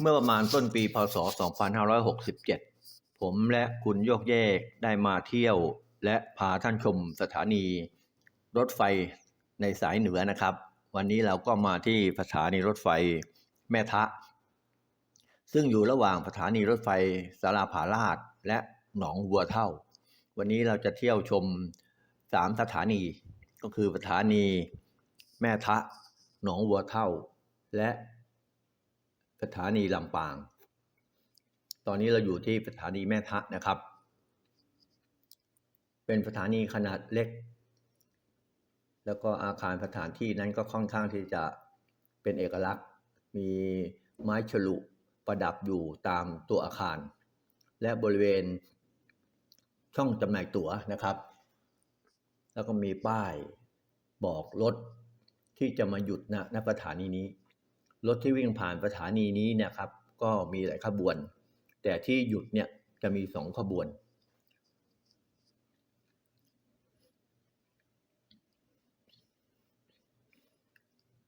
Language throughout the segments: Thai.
เมื่อประมาณต้นปีพศ 2567 ผมและคุณโยกเยกได้มาเที่ยว และพาท่านชมสถานีรถไฟในสายเหนือนะครับ วันนี้เราก็มาที่สถานีรถไฟแม่ทะ ซึ่งอยู่ระหว่างสถานีรถไฟสาราผาลาดและหนองวัวเท่า วันนี้เราจะเที่ยวชมสามสถานีก็คือสถานีแม่ทะ หนองวัวเท่า และสถานีลำปาง ตอนนี้เราอยู่ที่สถานีแม่ทะนะครับ เป็นสถานีขนาดเล็ก แล้วก็อาคารสถานที่นั้นก็ค่อนข้างที่จะเป็นเอกลักษณ์ มีไม้ฉลุประดับอยู่ตามตัวอาคาร และบริเวณช่องจำหน่ายตั๋วนะครับ แล้วก็มีป้ายบอกรถที่จะมาหยุดณณสถานีนี้ รถที่วิ่งผ่านสถานีนี้เนะครับ ก็มีหลายขบวน แต่ที่หยุดเนี่ยจะมีสองขบวน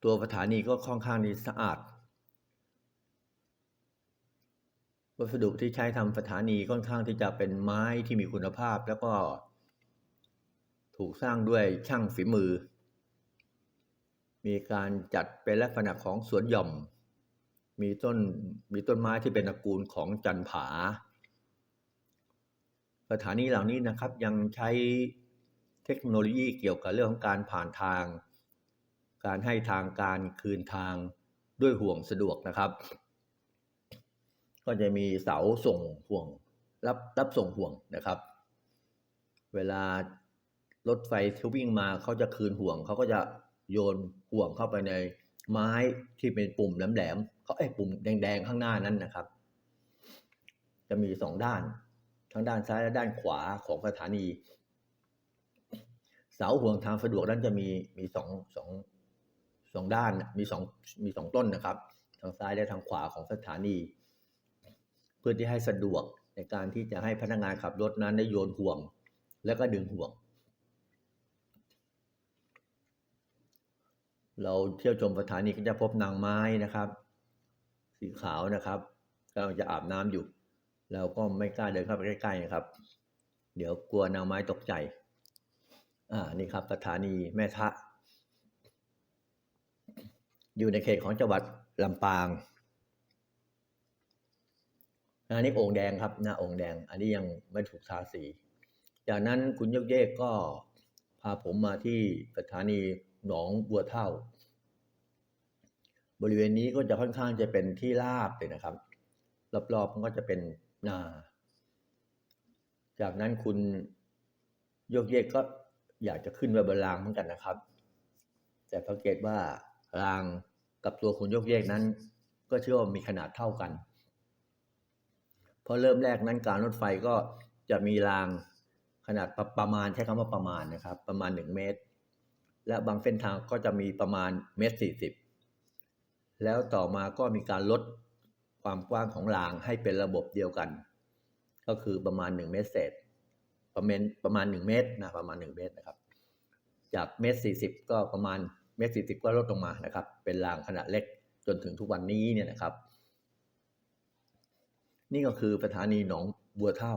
ตัวสถานีก็ค่อนข้างที่สะอาด วัสดุที่ใช้ทำสถานีค่อนข้างที่จะเป็นไม้ที่มีคุณภาพแล้วก็ ถูกสร้างด้วยช่างฝีมือ มีการจัดเป็นลักษณะของสวนหย่อม มีต้นมีต้นไม้ที่เป็นตระกูลของจันผา สถานีเหล่านี้นะครับยังใช้เทคโนโลยีเกี่ยวกับเรื่องของการผ่านทาง การให้ทางการคืนทางด้วยห่วงสะดวกนะครับ ก็จะมีเสาส่งห่วง รับรับส่งห่วงนะครับ เวลารถไฟที่วิ่งมาเขาจะคืนห่วงเขาก็จะโยนห่วงเข้าไปในไม้ที่เป็นปุ่มแหลมๆเขาไอ้ปุ่มแดงๆข้างหน้านั้นนะครับ จะมีสองด้านทั้งด้านซ้ายและด้านขวาของสถานี เสาห่วงทางสะดวกนั้นจะมีมีสองสอง สองด้านมีสองมีสองต้นนะครับ ทางซ้ายและทางขวาของสถานี เพื่อที่ให้สะดวกในการที่จะให้พนักงานขับรถนั้นได้โยนห่วง แล้วก็ดึงห่วง เราเที่ยวชมสถานีก็จะพบนางไม้นะครับ สีขาวนะครับกำลังจะอาบน้ำอยู่ เราก็ไม่กล้าเดินเข้าไปใกล้ๆนะครับ เดี๋ยวกลัวนางไม้ตกใจ อ่านี่ครับสถานีแม่ทะ อยู่ในเขตของจังหวัดลำปางอันนี้โอ่งแดงครับหน้าโอ่งแดง อันนี้ยังไม่ถูกทาสี จากนั้นคุณยกเยกก็พาผมมาที่สถานีหนองบัวเท่า บริเวณนี้ก็จะค่อนข้างจะเป็นที่ราบเลยนะครับ รอบๆมันก็จะเป็นนา จากนั้นคุณโยกเยกก็อยากจะขึ้นไปบนรางเหมือนกันนะครับ แต่สังเกตว่าราง กับตัวคุณโยกเยกนั้น ก็เชื่อว่ามีขนาดเท่ากัน เพราะเริ่มแรกนั้นการรถไฟก็จะมีรางขนาดประประมาณใช้คำว่าประมาณนะครับ ประมาณหนึ่งเมตร และบางเส้นทางก็จะมีประมาณเมตรสี่สิบแล้วต่อมาก็มีการลดความกว้างของรางให้เป็นระบบเดียวกัน ก็คือประมาณหนึ่งเมตรเศษประมาณประมาณหนึ่งเมตรนะประมาณหนึ่งเมตรนะครับ จากเมตรสี่สิบก็ประมาณ เมตรสี่สิบก็ลดลงมานะครับ เป็นรางขนาดเล็กจนถึงทุกวันนี้เนี่ยนะครับ นี่ก็คือสถานีหนองบัวเท่า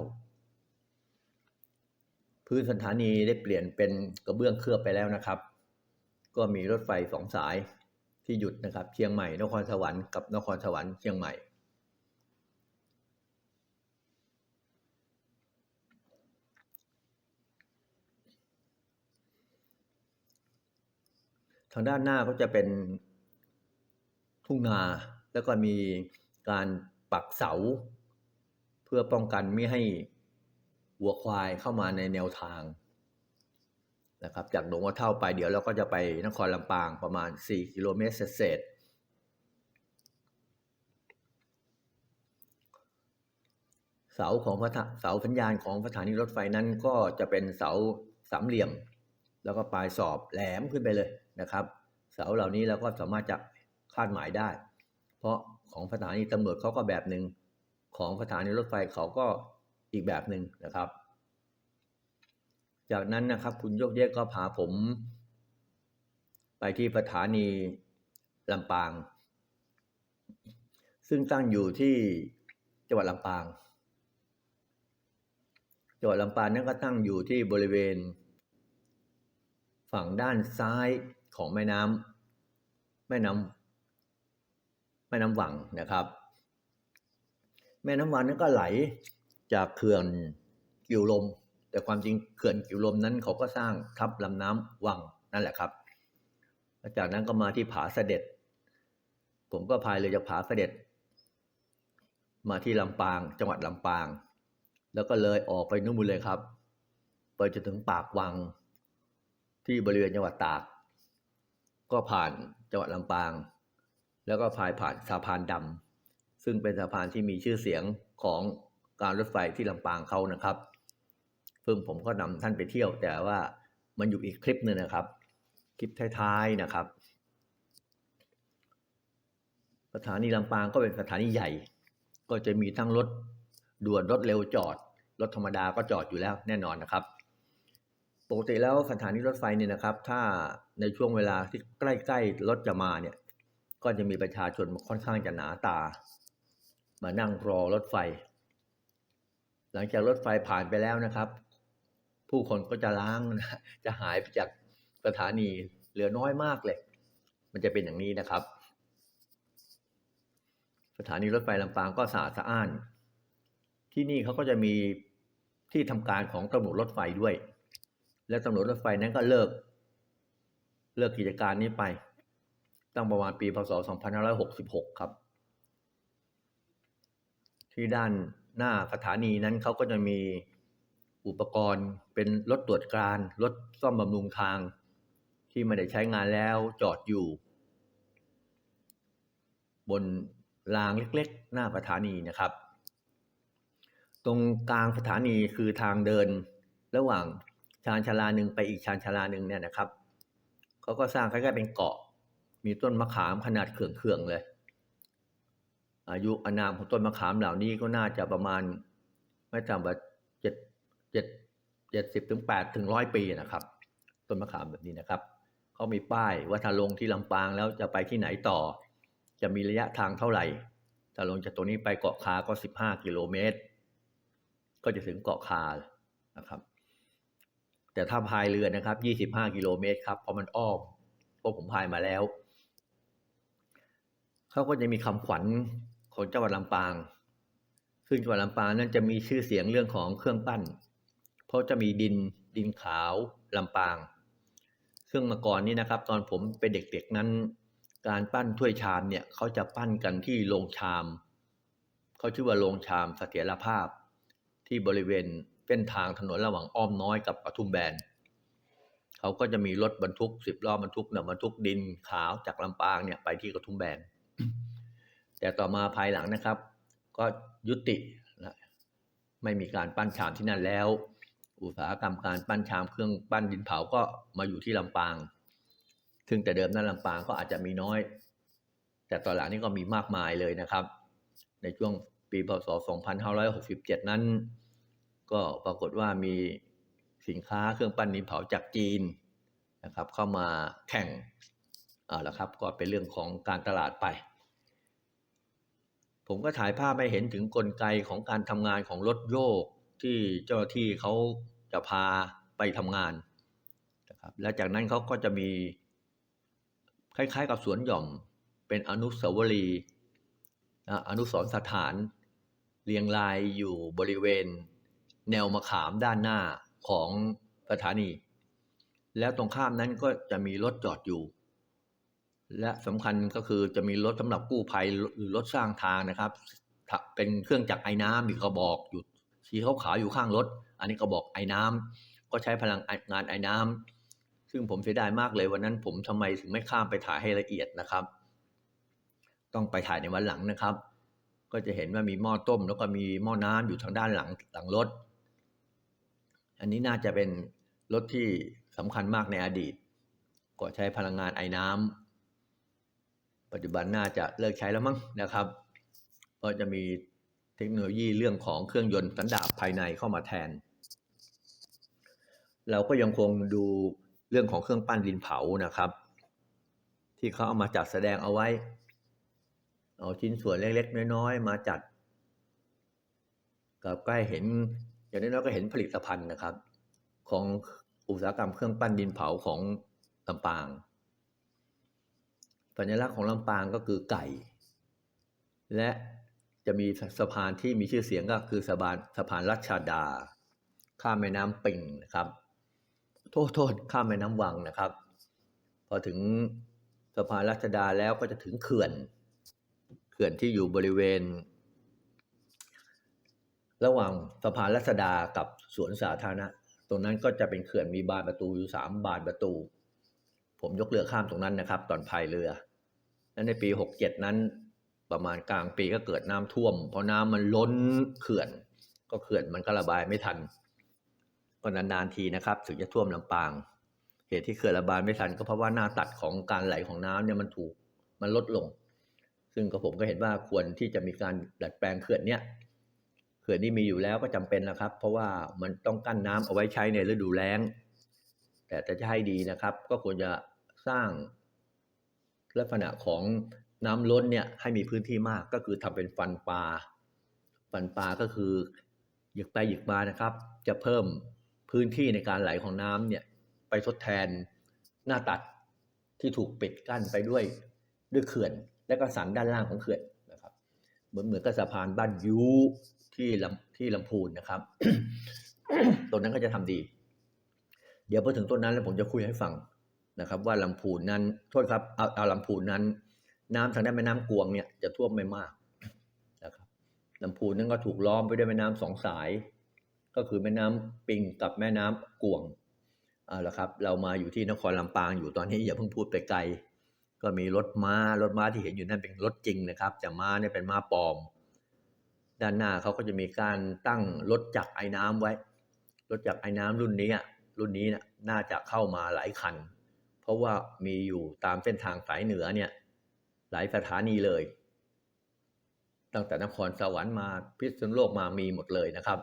พื้นสถานีได้เปลี่ยนเป็นกระเบื้องเคลือบไปแล้วนะครับ ก็มีรถไฟสองสายที่หยุดนะครับ เชียงใหม่นครสวรรค์กับนครสวรรค์เชียงใหม่ ทางด้านหน้าก็จะเป็นทุ่งนาแล้วก็มีการปักเสา เพื่อป้องกันไม่ให้วัวควายเข้ามาในแนวทางนะครับจากหนองวัวเท่าไปเดี๋ยวเราก็จะไปนครลำปางประมาณ 4 กิโลเมตรเศษเสาของพระเสาสัญญาณของสถานีรถไฟนั้นก็จะเป็นเสาสามเหลี่ยม แล้วก็ปลายสอบแหลมขึ้นไปเลย นะครับ เสาเหล่านี้เราก็สามารถจะคาดหมายได้ เพราะของสถานีตำรวจเขาก็แบบหนึ่งของสถานีรถไฟเขาก็อีกแบบหนึ่งนะครับ จากนั้นนะครับคุณโยกเยกก็พาผม ไปที่สถานีลำปาง ซึ่งตั้งอยู่ที่จังหวัดลำปางจังหวัดลำปางนั้นก็ตั้งอยู่ที่บริเวณ ฝั่งด้านซ้าย ของแม่น้ำแม่น้ำแม่น้ำวังนะครับ แม่น้ำวังนั้นก็ไหลจากเขื่อนกิวลม แต่ความจริงเขื่อนกิวลมนั้นเขาก็สร้างทับลำน้ำวังนั่นแหละครับจากนั้นก็มาที่ผาเสด็จ ผมก็พายเรือจากผาเสด็จ มาที่ลำปาง จังหวัดลำปาง แล้วก็เลยออกไปนู่นเลยครับ ไปจนถึงปากวังที่บริเวณจังหวัดตาก ก็ผ่านจังหวัดลำปาง แล้วก็พายผ่านสะพานดำซึ่งเป็นสะพานที่มีชื่อเสียงของการรถไฟที่ลำปางเขานะครับ ซึ่งผมก็นำท่านไปเที่ยว แต่ว่ามันอยู่อีกคลิปหนึ่งนะครับ คลิปท้ายๆนะครับ สถานีลำปางก็เป็นสถานีใหญ่ ก็จะมีทั้งรถด่วนรถเร็วจอดรถธรรมดาก็จอดอยู่แล้วแน่นอนนะครับ กติแล้วสถานีรถไฟเนี่ยนะครับ ถ้าในช่วงเวลาที่ใกล้ๆรถจะมาเนี่ย ก็จะมีประชาชนค่อนข้างจะหนาตา มานั่งรอรถไฟ หลังจากรถไฟผ่านไปแล้วนะครับ ผู้คนก็จะล้างจะหายไปจากสถานีเหลือน้อยมากเลย มันจะเป็นอย่างนี้นะครับ สถานีรถไฟลำปางก็สะอาดสะอ้าน ที่นี่เขาก็จะมีที่ทำการของตำรวจรถไฟด้วย และตำรวจรถไฟนั้นก็เลิก เลิกกิจการนี้ไป ตั้งประมาณปีพศ 2566 ครับ ที่ด้านหน้าสถานีนั้นเขาก็จะมีอุปกรณ์เป็นรถตรวจการรถซ่อมบำรุงทาง ที่ไม่ได้ใช้งานแล้วจอดอยู่ บนรางเล็กๆ หน้าสถานีนะครับ ตรงกลางสถานีคือทางเดินระหว่าง ชานชาลาหนึ่งไปอีกชานชาลาหนึ่งเนี่ยนะครับเขาก็สร้างคล้ายๆเป็นเกาะ มีต้นมะขามขนาดเขื่องๆเลย อายุอานามของต้นมะขามเหล่านี้ก็น่าจะประมาณไม่ต่ำกว่าเจ็ดเจ็ดเจ็ดสิบถึงแปดถึงร้อยปีนะครับ ต้นมะขามแบบนี้นะครับเขามีป้ายว่าถ้าลงที่ลำปางแล้วจะไปที่ไหนต่อ จะมีระยะทางเท่าไหร่ถ้าลงจากตรงนี้ไปเกาะคาก็สิบห้ากิโลเมตร ก็จะถึงเกาะคานะครับ แต่ถ้าพายเรือนะครับยี่สิบห้ากิโลเมตรครับเพราะมันอ้อมเพราะผมพายมาแล้ว เขาก็จะมีคำขวัญของจังหวัดลำปาง ซึ่งจังหวัดลำปางนั้นจะมีชื่อเสียงเรื่องของเครื่องปั้น เพราะจะมีดินดินขาวลำปาง ซึ่งมื่อก่อนนี้นะครับ ตอนผมเป็นเด็กๆนั้น การปั้นถ้วยชามเนี่ยเขาจะปั้นกันที่โรงชาม เขาชื่อว่าโรงชามเสถียรภาพที่บริเวณ เส้นทางถนนระหว่างอ้อมน้อยกับปทุมแบนเขาก็จะมีรถบรรทุกสิบล้อบรรทุกเนี่ยบรรทุกดินขาวจากลำปางเนี่ยไปที่กระทุ่มแบนแต่ต่อมาภายหลังนะครับ ก็ยุตินะไม่มีการปั้นชามที่นั่นแล้ว อุตสาหกรรมการปั้นชามเครื่องปั้นดินเผาก็มาอยู่ที่ลำปาง ซึ่งแต่เดิมนั้นลำปางก็อาจจะมีน้อย แต่ตอนหลังนี้ก็มีมากมายเลยนะครับ ในช่วงปีพศ 2567 นั้น ก็ปรากฏว่ามีสินค้าเครื่องปั้นดินเผาจากจีนนะครับ เข้ามาแข่งเอาละครับ ก็เป็นเรื่องของการตลาดไป ผมก็ถ่ายภาพให้เห็นถึงกลไกของการทำงานของรถโยกที่เจ้าหน้าที่เขาจะพาไปทำงานนะครับและจากนั้นเขาก็จะมีคล้ายๆ กับสวนหย่อมเป็นอนุสาวรีย์อนุสรสถานเรียงรายอยู่บริเวณ แนวมะขามด้านหน้าของสถานี แล้วตรงข้ามนั้นก็จะมีรถจอดอยู่ และสำคัญก็คือจะมีรถสำหรับกู้ภัยหรือรถสร้างทางนะครับ เป็นเครื่องจักรไอ้น้ำมีกระบอกอยู่สีขาวๆอยู่ข้างรถ อันนี้กระบอกไอ้น้ำก็ใช้พลังงานไอ้น้ำซึ่งผมเสียดายมากเลยวันนั้นผมทำไมถึงไม่ข้ามไปถ่ายให้ละเอียดนะครับ ต้องไปถ่ายในวันหลังนะครับก็จะเห็นว่ามีหม้อต้มแล้วก็มีหม้อน้ำอยู่ทางด้านหลังหลังรถ อันนี้น่าจะเป็นรถที่สำคัญมากในอดีต ก็ใช้พลังงานไอ้น้ำปัจจุบันน่าจะเลิกใช้แล้วมั้งนะครับ ก็จะมีเทคโนโลยีเรื่องของเครื่องยนต์สันดาปภายในเข้ามาแทน เราก็ยังคงดูเรื่องของเครื่องปั้นดินเผานะครับ ที่เขาเอามาจัดแสดงเอาไว้ เอาชิ้นส่วนเล็กๆน้อยๆมาจัดกับใกล้เห็น อย่างน้อยๆก็เห็นผลิตภัณฑ์นะครับ ของอุตสาหกรรมเครื่องปั้นดินเผาของลำปางสัญลักษณ์ของลำปางก็คือไก่ และจะมีสะพานที่มีชื่อเสียงก็คือสะพานสะพานรัชดา ข้ามแม่น้ำปิงนะครับ โทษโทษข้ามแม่น้ำวังนะครับ พอถึงสะพานรัชดาแล้วก็จะถึงเขื่อน เขื่อนที่อยู่บริเวณ ระหว่างสะพานรัชดากับสวนสาธารณะ ตรงนั้นก็จะเป็นเขื่อนมีบานประตูอยู่สามบานประตู ผมยกเรือข้ามตรงนั้นนะครับ ตอนพายเรือและในปีหกเจ็ดนั้น ประมาณกลางปีก็เกิดน้ำท่วม เพราะน้ำมันล้นเขื่อน ก็เขื่อนมันก็ระบายไม่ทันก็นานๆทีนะครับ ถึงจะท่วมลำปาง เหตุที่เขื่อนระบายไม่ทันก็เพราะว่าหน้าตัดของการไหลของน้ำเนี่ยมันถูกมันลดลง ซึ่งก็ผมก็เห็นว่าควรที่จะมีการดัดแปลงเขื่อนเนี้ย เขื่อนนี้มีอยู่แล้วก็จำเป็นนะครับ เพราะว่ามันต้องกั้นน้ำเอาไว้ใช้ในฤดูแล้ง แต่จะให้ดีนะครับ ก็ควรจะสร้างลักษณะของน้ำล้นเนี่ยให้มีพื้นที่มากก็คือทำเป็นฟันปลาฟันปลาก็คือหยิกไปหยิกมานะครับ จะเพิ่มพื้นที่ในการไหลของน้ำเนี่ยไปทดแทนหน้าตัดที่ถูกปิดกั้นไปด้วยด้วยเขื่อน และก็สันด้านล่างของเขื่อนนะครับ เหมือนเหมือนกับสะพานบ้านยู ที่ลำที่ลำพูนนะครับตรงนั้นก็จะทำดี เดี๋ยวพอถึงต้นนั้นแล้วผมจะคุยให้ฟังนะครับ ว่าลำพูนนั้นโทษครับเอาเอาลำพูนนั้น น้ำทางด้านแม่น้ำกวงเนี่ยจะท่วมไม่มากนะครับลำพูนนั้นก็ถูกล้อมไปด้วยแม่น้ำสองสาย ก็คือแม่น้ำปิงกับแม่น้ำกวงเอาละครับ เรามาอยู่ที่นครลำปางอยู่ตอนนี้อย่าเพิ่งพูดไปไกล ก็มีรถม้ารถม้าที่เห็นอยู่นั่นเป็นรถจริงนะครับแต่ม้าเนี่ยเป็นม้าปลอม ด้านหน้าเขาก็จะมีการตั้งรถจักรไอ้น้ำไว้ รถจักรไอ้น้ำรุ่นนี้อะรุ่นนี้นะน่าจะเข้ามาหลายคัน เพราะว่ามีอยู่ตามเส้นทางสายเหนือเนี่ยหลายสถานีเลย ตั้งแต่นครสวรรค์มาพิษณุโลกมามีหมดเลยนะครับ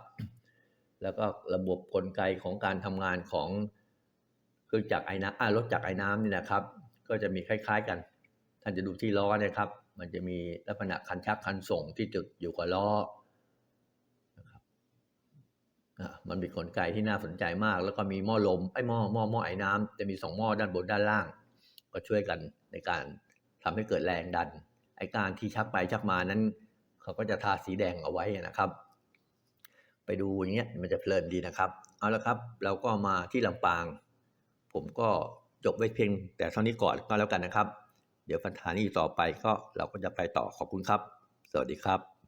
แล้วก็ระบบกลไกของการทำงานของเครื่องจักรไอ้น้ำรถจักรไอ้น้ำนี่นะครับ ก็จะมีคล้าย ๆ กัน ท่านจะดูที่ล้อนะครับ มันจะมีลักษณะคันชักคันส่งที่จุดอยู่กับล้อนะครับอะมันมีกลไกที่น่าสนใจมาก แล้วก็มีหม้อลมไอ้หม้อหม้อหม้อไอ้น้ำจะมีสองหม้อด้านบนด้านล่าง ก็ช่วยกันในการทำให้เกิดแรงดัน ไอ้การที่ชักไปชักมานั้น เขาก็จะทาสีแดงเอาไว้นะครับ ไปดูอย่างเงี้ยมันจะเพลินดีนะครับ เอาละครับ เราก็มาที่ลำปาง ผมก็จบไว้เพียงแต่เท่านี้ก่อนก็แล้วกันนะครับ เดี๋ยวฟันธานีต่อไปก็เราก็จะไปต่อขอบคุณครับ สวัสดีครับ